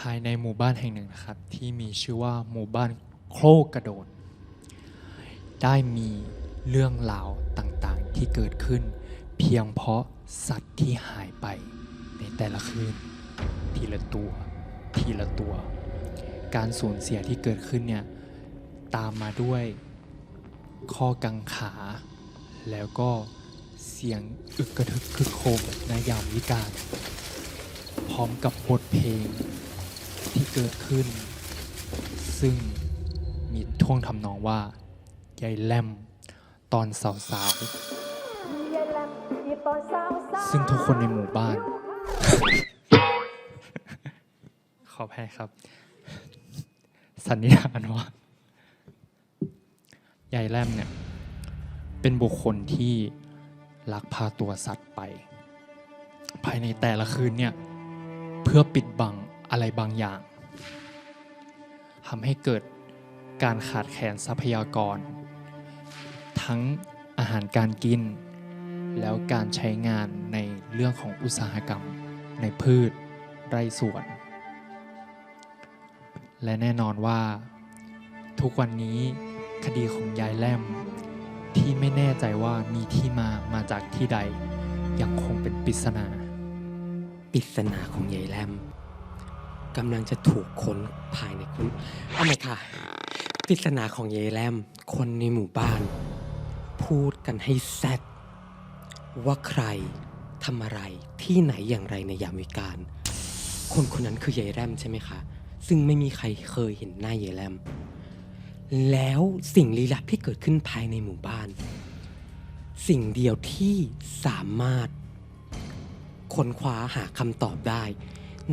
ภายในหมู่บ้านแห่งหนึ่งนะครับ ที่มีชื่อว่าหมู่บ้านโครกกระโดด ได้มีเรื่องราวต่างๆที่เกิดขึ้น เพียงเพราะสัตว์ที่หายไปในแต่ละคืน ทีละตัว ทีละตัว การสูญเสียที่เกิดขึ้นเนี่ยตามมาด้วยข้อกังขา แล้วก็เสียงอึกกระทึกคึกโคมในยามวิกาลพร้อมกับบทเพลง ที่เกิดขึ้น ซึ่งมีท่วงทำนองว่ายายแลมตอนสาวๆ ซึ่งทุกคนในหมู่บ้าน ขอแพ้ครับ สันนิษฐานว่ายายแลมเนี่ย เป็นบุคคลที่ลักพาตัวสัตว์ไป ภายในแต่ละคืนเนี่ย เพื่อปิดบัง อะไรบางอย่างทำให้เกิดการขาดแคลนทรัพยากร ทั้งอาหารการกิน แล้วการใช้งานในเรื่องของอุตสาหกรรม ในพืช ไร่สวน และแน่นอนว่า ทุกวันนี้คดีของยายแลมที่ไม่แน่ใจว่ามีที่มามาจากที่ใด ยังคงเป็นปริศนาปริศนาของยายแลม กำลังจะถูกค้นภายในคุณเอาใหมค่ะปริศนาของยายแลม คนในหมู่บ้าน พูดกันให้แซดว่าใครทำอะไรที่ไหนอย่างไรในยามวิกาลคนคนนั้นคือยายแลมใช่ไหมคะ ซึ่งไม่มีใครเคยเห็นหน้ายายแลม แล้วสิ่งลี้ลับที่เกิดขึ้นภายในหมู่บ้าน สิ่งเดียวที่สามารถค้นคว้าหาคำตอบได้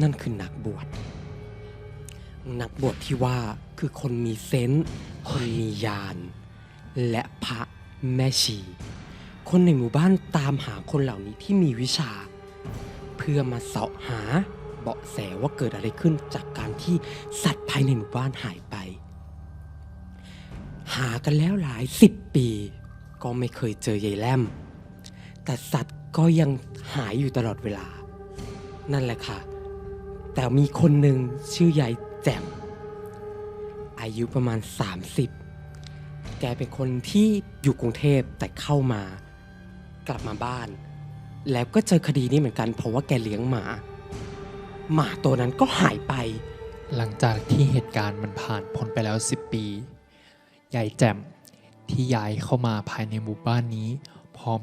นั่นคือนักบวช นักบวชที่ว่าคือคนมีเซนส์คนมีญาณและพระแม่ชี คนในหมู่บ้านตามหาคนเหล่านี้ที่มีวิชา เพื่อมาเสาะหาเบาะแสว่าเกิดอะไรขึ้นจากการที่สัตว์ภายในหมู่บ้านหายไป หากันแล้วหลายสิบปี ก็ไม่เคยเจอยายแลมแต่สัตว์ก็ยังหายอยู่ตลอดเวลา นั่นแหละค่ะ แต่มีคนหนึ่งชื่อยายแจ่มอายุประมาณ 30 แกเป็นคนที่อยู่กรุงเทพแต่เข้ามากลับมาบ้าน แล้วก็เจอคดีนี้เหมือนกันเพราะว่าแกเลี้ยงหมา หมาตัวนั้นก็หายไป หลังจากที่เหตุการณ์มันผ่านพ้นไปแล้ว 10 ปียายแจ่มที่ย้ายเข้ามาภายในหมู่บ้านนี้ พร้อม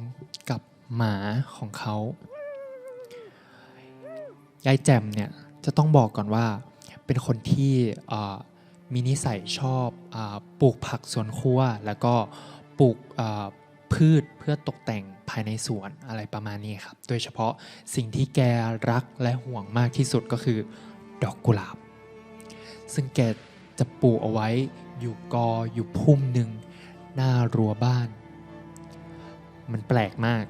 กับหมาของเขายายแจ่มเนี่ย จะต้องบอกก่อนว่าเป็นคนที่มีนิสัยชอบอปลูกผักสวนครัว แล้วก็ปลูกพืชเพื่อตกแต่งภายในสวนอะไรประมาณนี้ครับ โดยเฉพาะสิ่งที่แกรักและห่วงมากที่สุดก็คือ ดอกกุหลาบ ซึ่งแกจะปลูกเอาไว้อยู่กออยู่พุ่มหนึ่งหน้ารั้วบ้าน มันแปลกมาก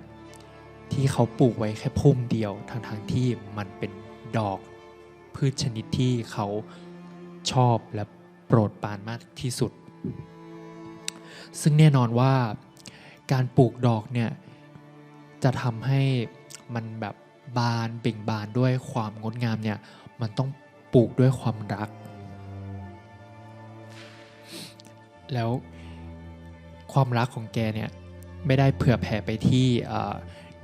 ที่เขาปลูกไว้แค่พุ่มเดียวทั้งทางที่มันเป็นดอก พืชชนิดที่เขาชอบและโปรดปรานมากที่สุด ซึ่งแน่นอนว่าการปลูกดอกเนี่ยจะทำให้มันแบบบานเบ่งบานด้วยความงดงามเนี่ยมันต้องปลูกด้วยความรัก แล้วความรักของแกเนี่ยไม่ได้เผื่อแผ่ไปที่อ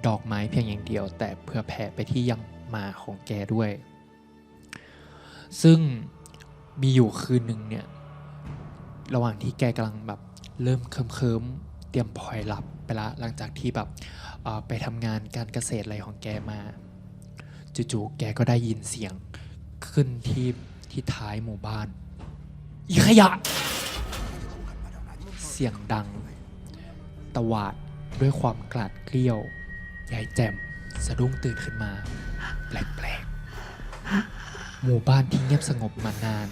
ดอกไม้เพียงอย่างเดียว แต่เผื่อแผ่ไปที่ยังมาของแกด้วย ซึ่งมีอยู่คืนหนึ่งเนี่ย ระหว่างที่แกกำลังแบบเริ่มเคิมๆเตรียมพลอยหลับไปละหลังจากที่แบบไปทำงานการเกษตรอะไรของแกมา จู่ๆแกก็ได้ยินเสียงขึ้นที่ที่ท้ายหมู่บ้าน อีขยะ เสียงดัง ตวาดด้วยความกลาดเกลี้ยวยายแจ่มสะดุ้งตื่นขึ้นมา แปลกๆ หมู่บ้านที่เงียบสงบมานาน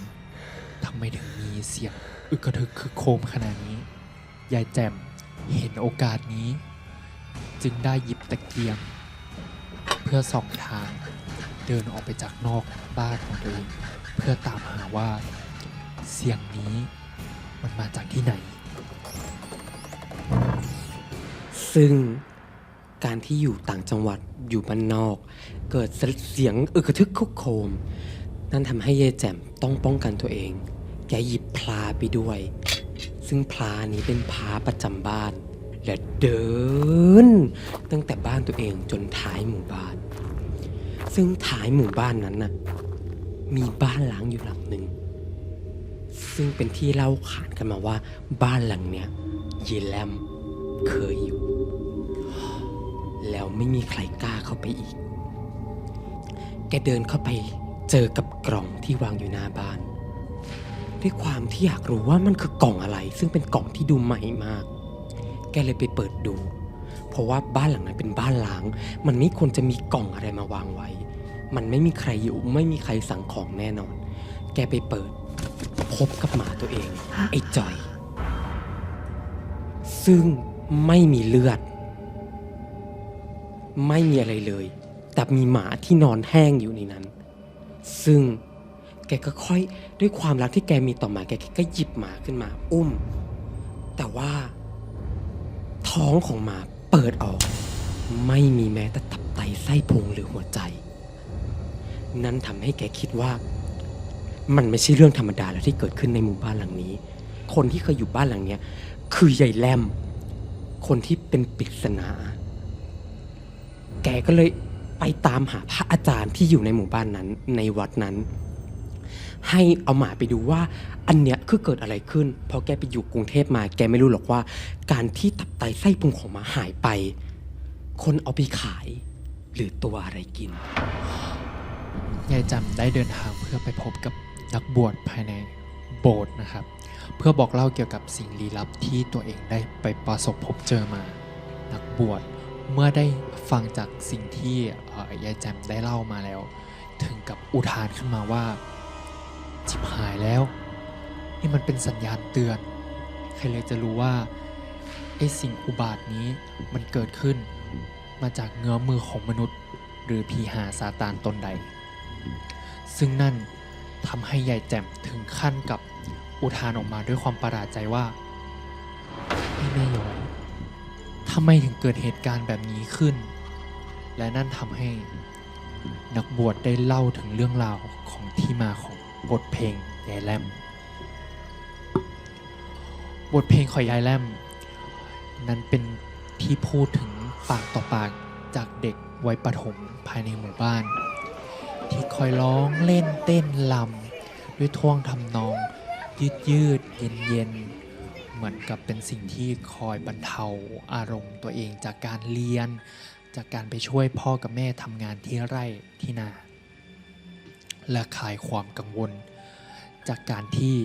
ทำไมถึงมีเสียงอึกกระทึกคือโครมขนาดนี้ ยายแจ่มเห็นโอกาสนี้ จึงได้หยิบตะเกียง เพื่อส่องทางเดินออกไปจากนอกบ้านของตัวเองเพื่อตามหาว่า เสียงนี้มันมาจากที่ไหน ซึ่งการที่อยู่ต่างจังหวัดอยู่บ้านนอก เกิดเสียงอึกกระทึกคุกโครม นั่นทำให้เยแจ่มต้องป้องกันตัวเอง แกหยิบพลาไปด้วย ซึ่งพลานี้เป็นพลาประจำบ้าน และเดิน ตั้งแต่บ้านตัวเองจนท้ายหมู่บ้าน ซึ่งท้ายหมู่บ้านนั้นน่ะมีบ้านหล้างอยู่หลังหนึ่ง ซึ่งเป็นที่เล่าขานกันมาว่า บ้านหลังเนี้ยเยแลมเคยอยู่ แล้วไม่มีใครกล้าเข้าไปอีก แกเดินเข้าไป เจอกับกล่องที่วางอยู่หน้าบ้าน ด้วยความที่อยากรู้ว่ามันคือกล่องอะไร ซึ่งเป็นกล่องที่ดูใหม่มาก แกเลยไปเปิดดู เพราะว่าบ้านหลังนั้นเป็นบ้านล้าง มันไม่ควรจะมีกล่องอะไรมาวางไว้ มันไม่มีใครอยู่ไม่มีใครสั่งของแน่นอน แกไปเปิด พบกับหมาตัวเองไอ้จอย ซึ่งไม่มีเลือด ไม่มีอะไรเลย แต่มีหมาที่นอนแห้งอยู่ในนั้น ซึ่งแกก็ค่อยด้วยความรักที่แกมีต่อหมาแกก็หยิบหมาขึ้นมา อุ้ม แต่ว่า ท้องของหมาเปิดออก ไม่มีแม้แต่ตับไตไส้พุงหรือหัวใจ นั่นทำให้แกคิดว่า มันไม่ใช่เรื่องธรรมดาแล้วที่เกิดขึ้นในหมู่บ้านหลังนี้ คนที่เคยอยู่บ้านหลังเนี้ยคือยายแลมคนที่เป็นปริศนา แกก็เลย ไปตามหาพระอาจารย์ที่อยู่ในหมู่บ้านนั้นในวัดนั้น ให้เอาหมาไปดูว่าอันเนี้ยคือเกิดอะไรขึ้นเพราะแกไปอยู่กรุงเทพมาแกไม่รู้หรอกว่า การที่ตับไตไส้พุงของหมาหายไป คนเอาไปขาย หรือตัวอะไรกิน ยายจำได้เดินทางเพื่อไปพบกับนักบวชภายในโบสถ์นะครับ เพื่อบอกเล่าเกี่ยวกับสิ่งลี้ลับที่ตัวเองได้ไปประสบพบเจอมา นักบวช เมื่อได้ฟังจากสิ่งที่ยายแจมได้เล่ามาแล้ว ถึงกับอุทานขึ้นมาว่าจิบหายแล้ว นี่มันเป็นสัญญาณเตือน ใครเลยจะรู้ว่าไอ้สิ่งอุบาทนี้มันเกิดขึ้น มาจากเงื้อมือของมนุษย์ หรือผีหาซาตานตนใด ซึ่งนั่นทำให้ยายแจ่มถึงขั้นกับอุทานออกมาด้วยความประหลาดใจว่าให้แม่ยอย ทำไมถึงเกิดเหตุการณ์แบบนี้ขึ้น และนั่นทำให้นักบวชได้เล่าถึงเรื่องราวของที่มาของบทเพลงยายแลมบทเพลงของยายแลมนั้นเป็นที่พูดถึงปากต่อปากจากเด็กวัยประถมภายในหมู่บ้าน ที่คอยร้องเล่นเต้นลำด้วยท่วงทำนอง ยืดยืดเย็นเย็น เหมือนกับเป็นสิ่งที่คอยบรรเทาอารมณ์ตัวเองจากการเรียน จากการไปช่วยพ่อกับแม่ทำงานที่ไร่ที่นา และคลายความกังวล จากการที่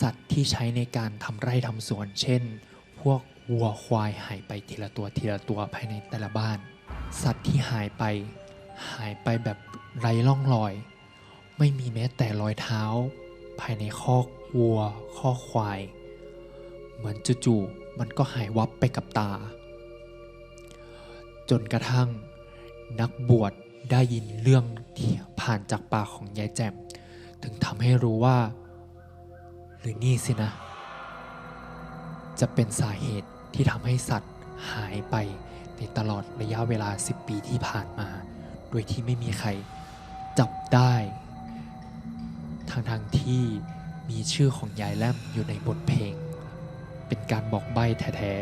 สัตว์ที่ใช้ในการทำไร่ทำสวน เช่น พวกวัวควายหายไปทีละตัวทีละตัวภายในแต่ละบ้าน สัตว์ที่หายไป หายไปแบบไร้ร่องรอย ไม่มีแม้แต่รอยเท้า ภายในคอกวัวคอกควาย เหมือนจู่ๆมันก็หายวับไปกับตา จนกระทั่ง นักบวชได้ยินเรื่องที่ผ่านจากปากของยายแจ่มถึงทำให้รู้ว่า หรือนี่สินะ จะเป็นสาเหตุที่ทำให้สัตว์หายไปในตลอดระยะเวลา 10 ปีที่ผ่านมา โดยที่ไม่มีใครจับได้ทางทางๆที่มีชื่อของยายแลมอยู่ในบทเพลง เป็นการบอกใบ้แท้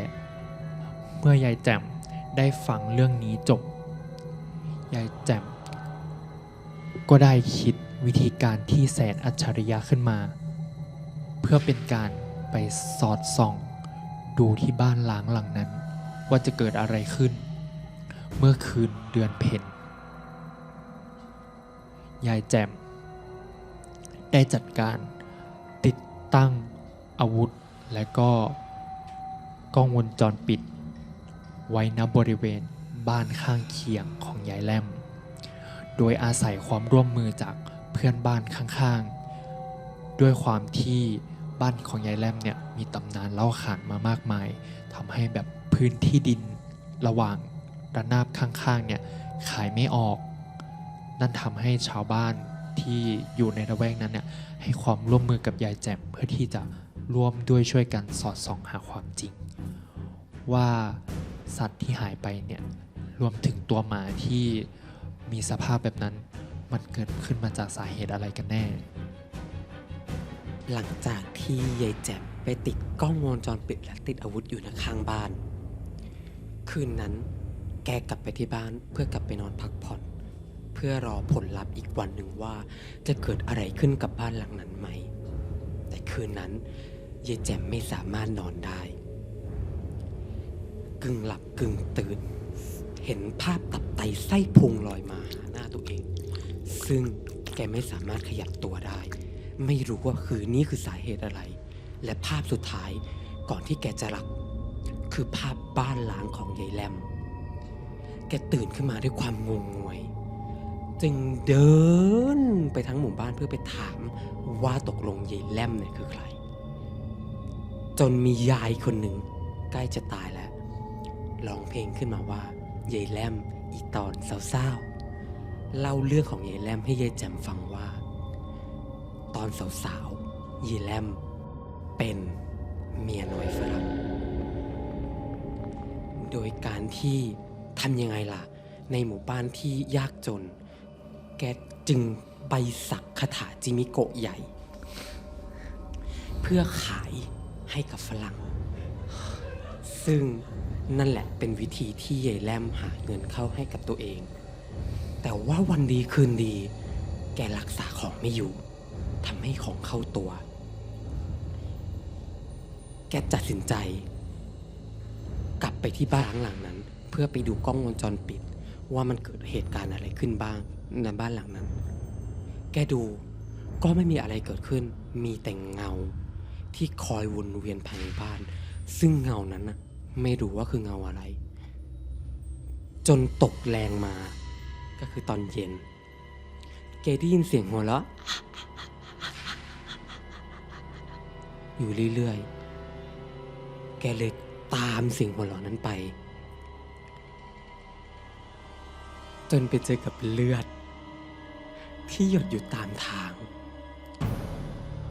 ๆ เมื่อยายแจ่มได้ฟังเรื่องนี้จบ ยายแจ่มก็ได้คิดวิธีการที่แสนอัจฉริยะขึ้นมา เพื่อเป็นการไปสอดส่อง ดูที่บ้านล้างหลังนั้น ว่าจะเกิดอะไรขึ้น เมื่อคืนเดือนเพ็ญยายแจ่มได้จัดการติดตั้งอาวุธ และก็กล้องวงจรปิด ไว้ณบริเวณบ้านข้างเคียงของยายแลม โดยอาศัยความร่วมมือจากเพื่อนบ้านข้างๆ ด้วยความที่บ้านของยายแลมเนี่ยมีตำนานเล่าขานมามากมายทำให้แบบพื้นที่ดินระหว่างระนาบข้างๆเนี่ยขายไม่ออก นั่นทำให้ชาวบ้านที่อยู่ในระแวกนั้นเนี่ยให้ความร่วมมือกับยายแจ่มเพื่อที่จะ ร่วมด้วยช่วยกันสอดส่องหาความจริง ว่าสัตว์ที่หายไปเนี่ยรวมถึงตัวหมาที่มีสภาพแบบนั้น มันเกิดขึ้นมาจากสาเหตุอะไรกันแน่ หลังจากที่ยายแจ่มไปติดกล้องวงจรปิดและติดอาวุธอยู่ในข้างบ้าน คืนนั้นแกกลับไปที่บ้านเพื่อกลับไปนอนพักผ่อน เพื่อรอผลลัพธ์อีกวันหนึ่งว่าจะเกิดอะไรขึ้นกับบ้านหลังนั้นไหม แต่คืนนั้น ยายแจ่มไม่สามารถนอนได้ กึ่งหลับกึ่งตื่น เห็นภาพตับไตไส้พุงลอยมาหาหน้าตัวเอง ซึ่งแกไม่สามารถขยับตัวได้ ไม่รู้ว่าคือนี่คือสาเหตุอะไร และภาพสุดท้ายก่อนที่แกจะหลับ คือภาพบ้านล้างของยายแลม แกตื่นขึ้นมาด้วยความงงงวย จึงเดินไปทั้งหมู่บ้านเพื่อไปถามว่าตกลงยายแลมเนี่ยคือใคร จนมียายคนหนึ่งใกล้จะตายแล้วร้องเพลงขึ้นมาว่ายายแลมอีตอนเศร้าๆเล่าเรื่องของยายแลมให้ยายแจ่มฟังว่า ตอนสาวๆยีแลมเป็นเมียน้อยฝรั่งโดยการที่ทำยังไงล่ะ ในหมู่บ้านที่ยากจน แกจึงไปสักคาถาจิมิโกะใหญ่ เพื่อขาย ให้กับฝรั่ง ซึ่งนั่นแหละเป็นวิธีที่ยายแลมหาเงินเข้าให้กับตัวเอง แต่ว่าวันดีคืนดี แกรักษาของไม่อยู่ทำให้ของเข้าตัว แกตัดสินใจ กลับไปที่บ้านหลังนั้น เพื่อไปดูกล้องวงจรปิด ว่ามันเกิดเหตุการณ์อะไรขึ้นบ้างในบ้านหลังนั้น แกดูก็ไม่มีอะไรเกิดขึ้น มีแต่เงา ที่คอยวนเวียนภายในบ้าน ซึ่งเงานั้นน่ะไม่รู้ว่าคือเงาอะไร จนตกแรงมา ก็คือตอนเย็นแกได้ยินเสียงหัวเราะอยู่เรื่อยๆ แกเลยตามเสียงหัวเราะนั้นไป จนไปเจอกับเลือด ที่หยดอยู่ตามทาง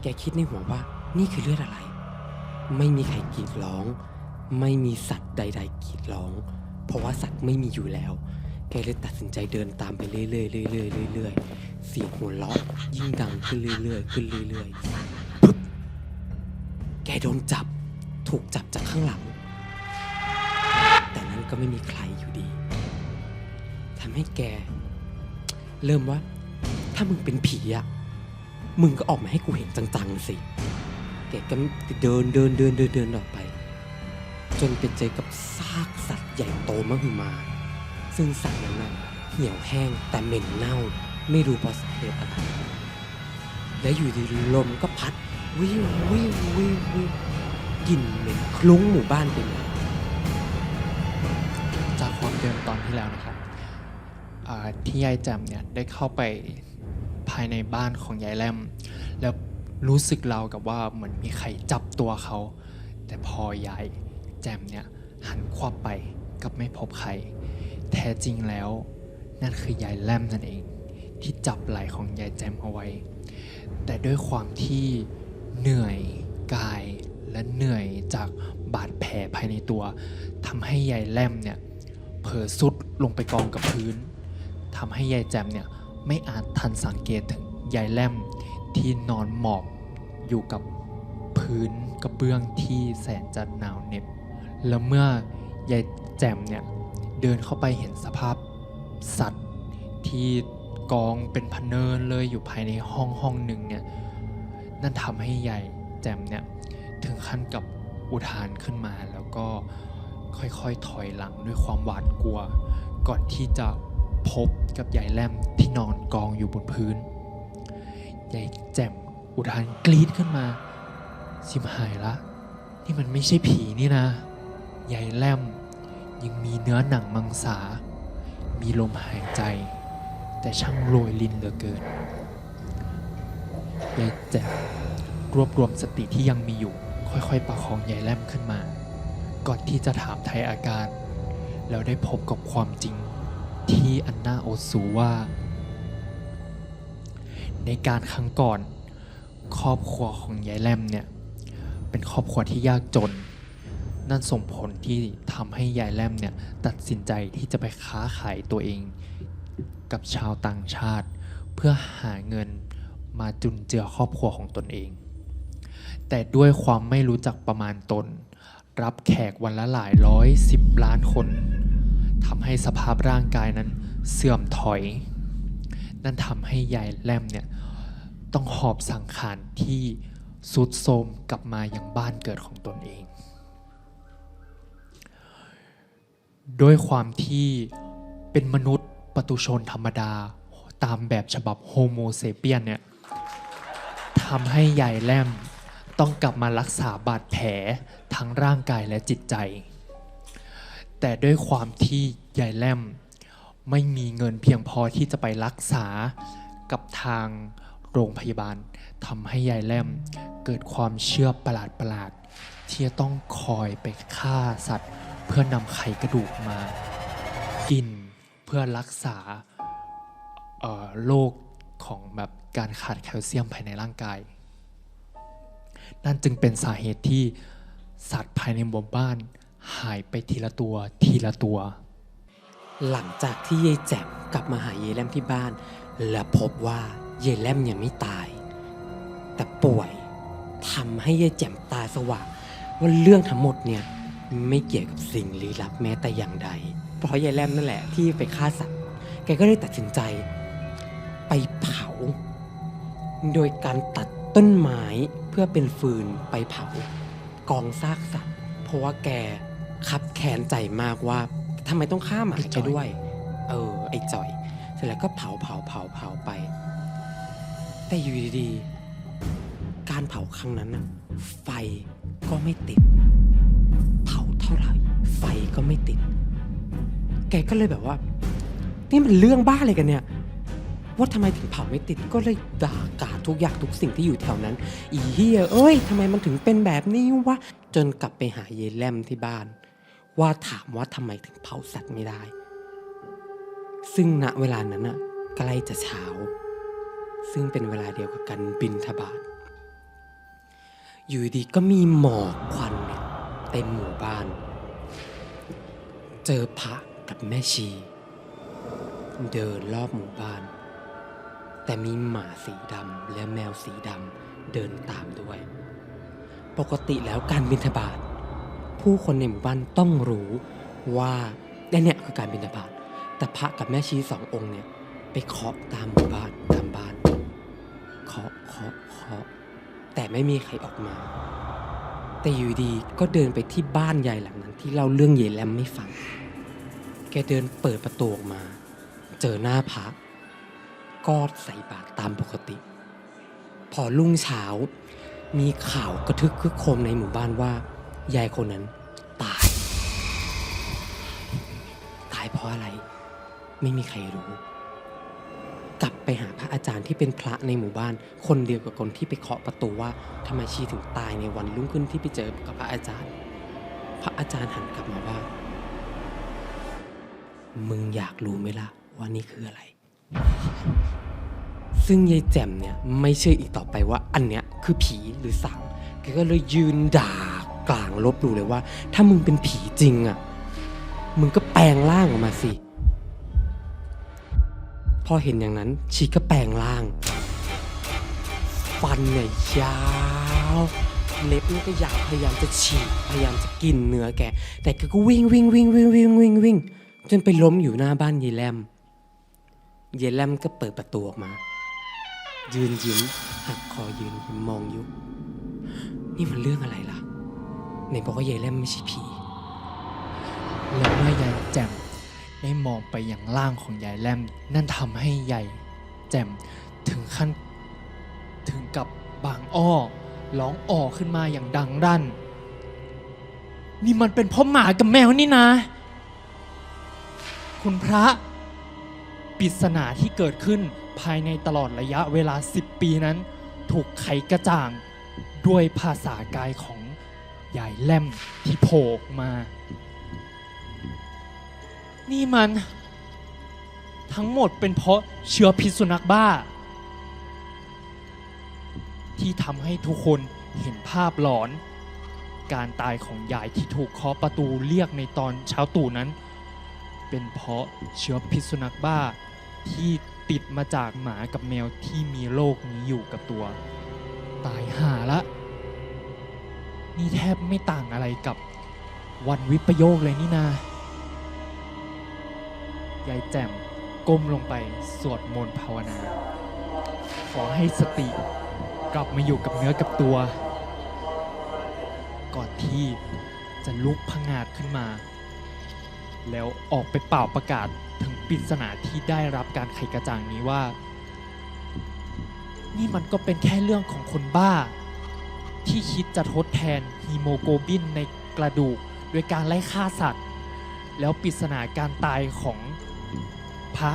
แกคิดในหัวว่า นี่คือเลือดอะไร ไม่มีใครกรีดร้อง ไม่มีสัตว์ใด ๆกรีดร้อง เพราะว่าสัตว์ไม่มีอยู่แล้ว แกเลยตัดสินใจเดินตามไปเรื่อยๆเรื่อยๆเรื่อยๆเสียงหัวเราะยิ่งดังขึ้นเรื่อยๆขึ้นเรื่อยๆปึ๊บแกโดนจับ ถูกจับจากข้างหลัง แต่นั้นก็ไม่มีใครอยู่ดีทำให้แก เริ่มว่า ถ้ามึงเป็นผีอะมึงก็ออกมาให้กูเห็นจังๆสิ กก็เดินเดินเดินเดินเดินออกไป จนไปเจอกับซากสัตว์ใหญ่โตมหึมา ซึ่งสัตว์นั้นน่ะเหี่ยวแห้งแต่เหม็นเน่า ไม่รู้เพราะสาเหตุอะไร และอยู่ดีลมก็พัดวิววิววิววิวกลิ่นเหม็นคลุ้งหมู่บ้านไปหมดจากความเดิมตอนที่แล้วนะครับที่ยายแจมเนี่ยได้เข้าไปภายในบ้านของยายแลมแล้ว รู้สึกเราวกับว่าเหมือนมีใครจับตัวเขา แต่พอยายแจมเนี่ยหันควับไปกับไม่พบใคร แท้จริงแล้ว นั่นคือยายแลมนั่นเอง ที่จับไหล่ของยายแจมเอาไว้ แต่ด้วยความที่เหนื่อยกายและเหนื่อยจากบาดแผลภายในตัวทำให้ยายแลมเนี่ยเผลอสุดลงไปกองกับพื้นทำให้ยายแจมเนี่ยไม่อาจทันสังเกตถึงยายแลม ที่นอนหมอบอยู่กับพื้นกระเบื้องที่แสนจะหนาวเหน็บ แล้วเมื่อยายแจมเนี่ยเดินเข้าไปเห็นสภาพสัตว์ที่กองเป็นพเนินเลยอยู่ภายในห้องห้องหนึ่งเนี่ยนั่นทำให้ยายแจมเนี่ยถึงขั้นกับอุทานขึ้นมาแล้วก็ค่อยๆถอยหลังด้วยความหวาดกลัว ก่อนที่จะพบกับยายแลมที่นอนกองอยู่บนพื้น ยายแจ่มอุทานกรีดขึ้นมาชิมหายละ นี่มันไม่ใช่ผีนี่นะยายแลมยังมีเนื้อหนังมังสา มีลมหายใจ แต่ช่างโรยลินเหลือเกินยายแจ่มรวบรวมสติที่ยังมีอยู่ ค่อยๆประคองยายแลมขึ้นมา ก่อนที่จะถามไทยอาการ แล้วได้พบกับความจริงที่อันน่าโอดสูว่า ในการครั้งก่อน ครอบครัวของยายแลมเนี่ยเป็นครอบครัวที่ยากจน นั่นส่งผลที่ทำให้ยายแลมเนี่ยตัดสินใจที่จะไปค้าขายตัวเอง กับชาวต่างชาติ เพื่อหาเงินมาจุนเจือครอบครัวของตนเอง แต่ด้วยความไม่รู้จักประมาณตน รับแขกวันละหลายร้อยสิบล้านคนทำให้สภาพร่างกายนั้นเสื่อมถอย นั่นทำให้ยายแลมเนี่ยต้องหอบสังขารที่สุดโทมกลับมาอยังบ้านเกิดของตนเองด้วยความที่เป็นมนุษย์ปตุชนธรรมดาตามแบบฉบับโฮโมเซเปียนเนี่ยทำให้ยายแลมต้องกลับมารักษาบาดแผลทั้งร่างกายและจิตใจ แต่ด้วยความที่ยายแลม ไม่มีเงินเพียงพอที่จะไปรักษากับทางโรงพยาบาลทำให้ยายแลมเกิดความเชื่อประหลาดๆที่จะต้องคอยไปฆ่าสัตว์ เพื่อนำไขกระดูกมา กินเพื่อรักษาโรคของแบบการขาดแคลเซียมภายในร่างกาย นั่นจึงเป็นสาเหตุที่สัตว์ภายในหมู่บ้านหายไปทีละตัวทีละตัว หลังจากที่ยายแจ่มกลับมาหายายแลมที่บ้าน และพบว่ายายแลมยังไม่ตาย แต่ป่วยทำให้ยายแจ่มตาสว่างว่าเรื่องทั้งหมดเนี่ยไม่เกี่ยวกับสิ่งลี้ลับแม้แต่อย่างใด เพราะยายแลมนั่นแหละที่ไปฆ่าสัตว์ แกก็เลยตัดสินใจ ไปเผา โดยการตัดต้นไม้เพื่อเป็นฟืนไปเผากองซากสัตว์ เพราะว่าแกคับแค้นใจมากว่า ทำไมต้องฆ่าหมาไอ้แกจ่อยด้วย เออ ไอ้จ่อย เสร็จแล้วก็เผาเผาเผาเผาไป แต่อยู่ดีๆ การเผาครั้งนั้นน่ะ ไฟก็ไม่ติด เผาเท่าไหร่ ไฟก็ไม่ติด แกก็เลยแบบว่า นี่มันเรื่องบ้าอะไรกันเนี่ยว่าทำไมถึงเผาไม่ติดก็เลยด่ากราดทุกอย่างทุกสิ่งที่อยู่แถวนั้น อีเฮียเอ้ยทำไมมันถึงเป็นแบบนี้วะจนกลับไปหาเยายแลมที่บ้าน ว่าถามว่าทำไมถึงเผาสัตว์ไม่ได้ ซึ่งณเวลานั้นน่ะใกล้จะเช้า ซึ่งเป็นเวลาเดียวกับการบินทบาทอยู่ดีก็มีหมอกควันเนี่ยเต็มหมู่บ้าน เจอพระกับแม่ชี เดินรอบหมู่บ้าน แต่มีหมาสีดำและแมวสีดำเดินตามด้วย ปกติแล้วการบินทบาท ผู้คนในหมู่บ้านต้องรู้ว่าเนี่ยคือการบินทบาทแต่พระกับแม่ชีสององค์เนี่ย ไปเคาะตามหมู่บ้านตามบ้านเคาะเคาะเคาะแต่ไม่มีใครออกมา แต่อยู่ดีก็เดินไปที่บ้านใหญ่หลังนั้น ที่เล่าเรื่องเยแลมไม่ฟัง แกเดินเปิดประตูออกมา เจอหน้าพระก็ใส่บาตรตามปกติ พอรุ่งเช้า มีข่าวกระทึกคึกโคมในหมู่บ้านว่า ยายคนนั้น ตาย ตายเพราะอะไร ไม่มีใครรู้ กลับไปหาพระอาจารย์ที่เป็นพระในหมู่บ้าน คนเดียวกับคนที่ไปเคาะประตูว่าทำไมชีถึงตายในวันรุ่งขึ้นที่ไปเจอกับพระอาจารย์ พระอาจารย์หันกลับมาว่า มึงอยากรู้ไหมล่ะว่านี่คืออะไร ซึ่งยายแจ่มเนี่ยไม่เชื่ออีกต่อไปว่าอันเนี้ยคือผีหรือสางแกก็เลยยืนด่า กลางลบหลู่เลยว่า ถ้ามึงเป็นผีจริงอะ มึงก็แปลงร่างออกมาสิ พอเห็นอย่างนั้นชีก็แปลงร่าง ฟันเนี่ยยาวเล็บนี่ก็ยาวพยายามจะฉีกพยายามจะกินเนื้อแก แต่แกก็วิ่งวิ่งวิ่งวิ่งวิ่งวิ่งวิ่งจนไปล้มอยู่หน้าบ้านยายแลมยายแลมก็เปิดประตูออกมา ยืนยิ้มหักคอยืนยิ้มมองอยู่นี่มันเรื่องอะไร ไหนบอกว่ายายแลมไม่ใช่ผีและเมื่อยายแจ่มได้มองไปอย่างล่างของยายแลมนั่นทำให้ยายแจ่มถึงขั้นถึงกับบางอ้อร้องอ่อขึ้นมาอย่างดังรั่น นี่มันเป็นเพ่อหมากับแมวนี่นะ คุณพระปริศนาที่เกิดขึ้นภายในตลอดระยะเวลา 10 ปีนั้น ถูกไขกระจ่างด้วยภาษากายของ ยายแลมที่โผล่ออกมา นี่มัน ทั้งหมดเป็นเพราะเชื้อพิษสุนัขบ้า ที่ทำให้ทุกคนเห็นภาพหลอน การตายของยายที่ถูกเคาะประตูเรียกในตอนเช้าตู่นั้น เป็นเพราะเชื้อพิษสุนัขบ้าที่ติดมาจากหมากับแมวที่มีโรคนี้อยู่กับตัว ตายห่าละ นี่แทบไม่ต่างอะไรกับวันวิปโยคเลยนี่นายายแจ่มก้มลงไปสวดมนต์ภาวนา ขอให้สติกลับมาอยู่กับเนื้อกับตัว ก่อนที่จะลุกพงาดขึ้นมา แล้วออกไปเป่าประกาศถึงปริศนาที่ได้รับการไขกระจ่างนี้ว่า นี่มันก็เป็นแค่เรื่องของคนบ้า ที่คิดจะทดแทนฮีโมโกลบินในกระดูกด้วยการไล่ฆ่าสัตว์ แล้วปริศนาการตายของพระ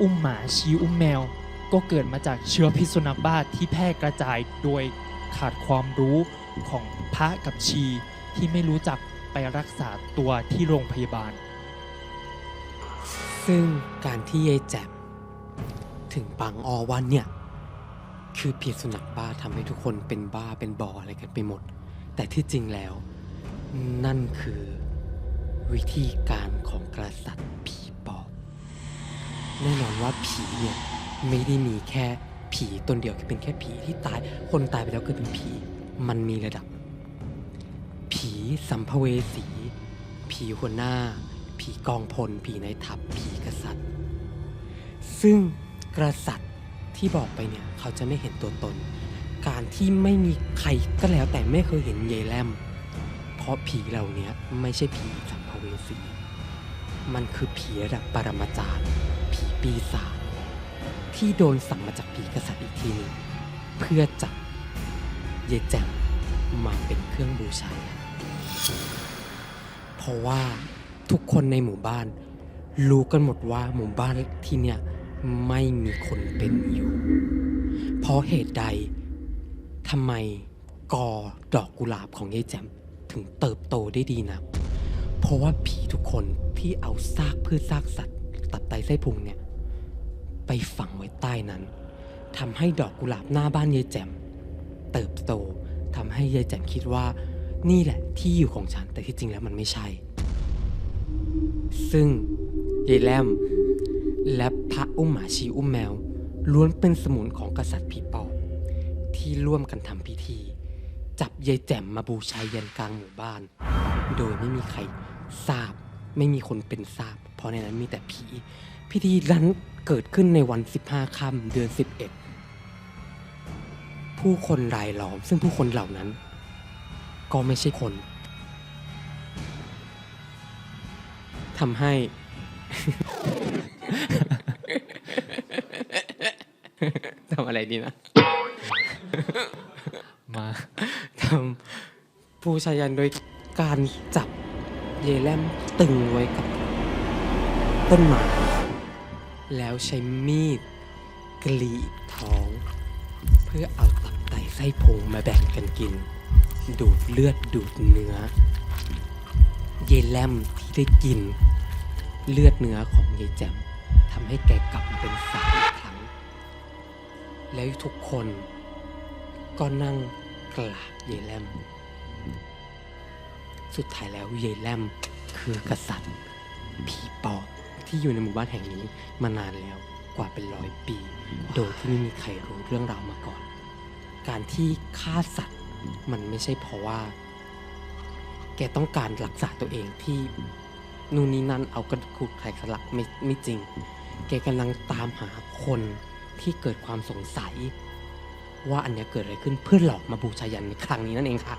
อุ้มหมาชีอุ้มแมว ก็เกิดมาจากเชื้อพิษสุนัขบ้าที่แพร่กระจายโดยขาดความรู้ของพระกับชีที่ไม่รู้จักไปรักษาตัวที่โรงพยาบาล ซึ่งการที่ยายแจ่มถึงบางออวันเนี่ย คือพิษสุนัขบ้าทำให้ทุกคนเป็นบ้าเป็นบออะไรกันไปหมด แต่ที่จริงแล้ว นั่นคือ วิธีการของกษัตผีปอบ แน่นอนว่าผีเนี่ยไม่ได้มีแค่ผีตนเดียวที่เป็นแค่ผีที่ตาย คนตายไปแล้วเกิดเป็นผี มันมีระดับ ผีสัมภเวสี ผีหัวหน้า ผีกองพล ผีในทัพผีกษัตริย์ ซึ่งกษัตริย์ ที่บอกไปเนี่ยเขาจะไม่เห็นตัวตน การที่ไม่มีใครก็แล้วแต่ไม่เคยเห็นเยแลม เพราะผีเหล่านี้ไม่ใช่ผีสัมภเวสี มันคือผีระดับปรมาจารย์ ผีปีศาจที่โดนสั่งมาจากผีกษัตริย์อีกทีนึงเพื่อจับเยแจมมาเป็นเครื่องบูชา เพราะว่าทุกคนในหมู่บ้าน รู้กันหมดว่าหมู่บ้านที่เนี่ย ไม่มีคนเป็นอยู่ เพราะเหตุใดทำไมกอดอกกุหลาบของยายแจ่มถึงเติบโตได้ดีนะเพราะว่าผีทุกคนที่เอาซากพืชซากสัตว์ ตับไตไส้พุงเนี่ย ไปฝังไว้ใต้นั้นทำให้ดอกกุหลาบหน้าบ้านยายแจ่มเติบโตทำให้ยายแจ่มคิดว่า นี่แหละที่อยู่ของฉันแต่ที่จริงแล้วมันไม่ใช่ ซึ่งยายแลม และพระอุ้มหมาชีอุ้มแมว ล้วนเป็นสมุนของกษัตริย์ผีปอบที่ร่วมกันทำพิธี จับยายแจ่มมาบูชายันกลางหมู่บ้าน โดยไม่มีใครทราบ ไม่มีคนเป็นทราบ เพราะในนั้นมีแต่ผี พิธีนั้นเกิดขึ้นในวัน 15ค่ำเดือน 11 ผู้คนรายล้อม ซึ่งผู้คนเหล่านั้น ก็ไม่ใช่คนทำให้ ทำอะไรดีนะ มาทำผู้ชายันโดยการจับเยแลมตึงไว้กับต้นไม้แล้วใช้มีดกรีดท้อง เพื่อเอาตับไตไส้พุงมาแบ่งกันกิน ดูดเลือดดูดเนื้อ เยแลมที่ได้กิน เลือดเนื้อของยายแจ่ม ทำให้แกกลับมาเป็นสาวอีกครั้ง แล้วทุกคนก็นั่งกราบเยแลม สุดท้ายแล้วเยแลมคือกษัตริย์ผีปอบที่อยู่ในหมู่บ้านแห่งนี้มานานแล้วกว่าเป็นร้อยปี โดยที่ไม่มีใครรู้เรื่องราวมาก่อน การที่ฆ่าสัตว์มันไม่ใช่เพราะว่า แกต้องการรักษาตัวเองที่นู่นนี่นั่นเอากระดูกไขสลักไม่ไม่จริง แกกำลังตามหาคนที่เกิดความสงสัย ว่าอันเนี้ยเกิดอะไรขึ้นเพื่อหลอกมาบูชายันในครั้งนี้นั่นเองค่ะ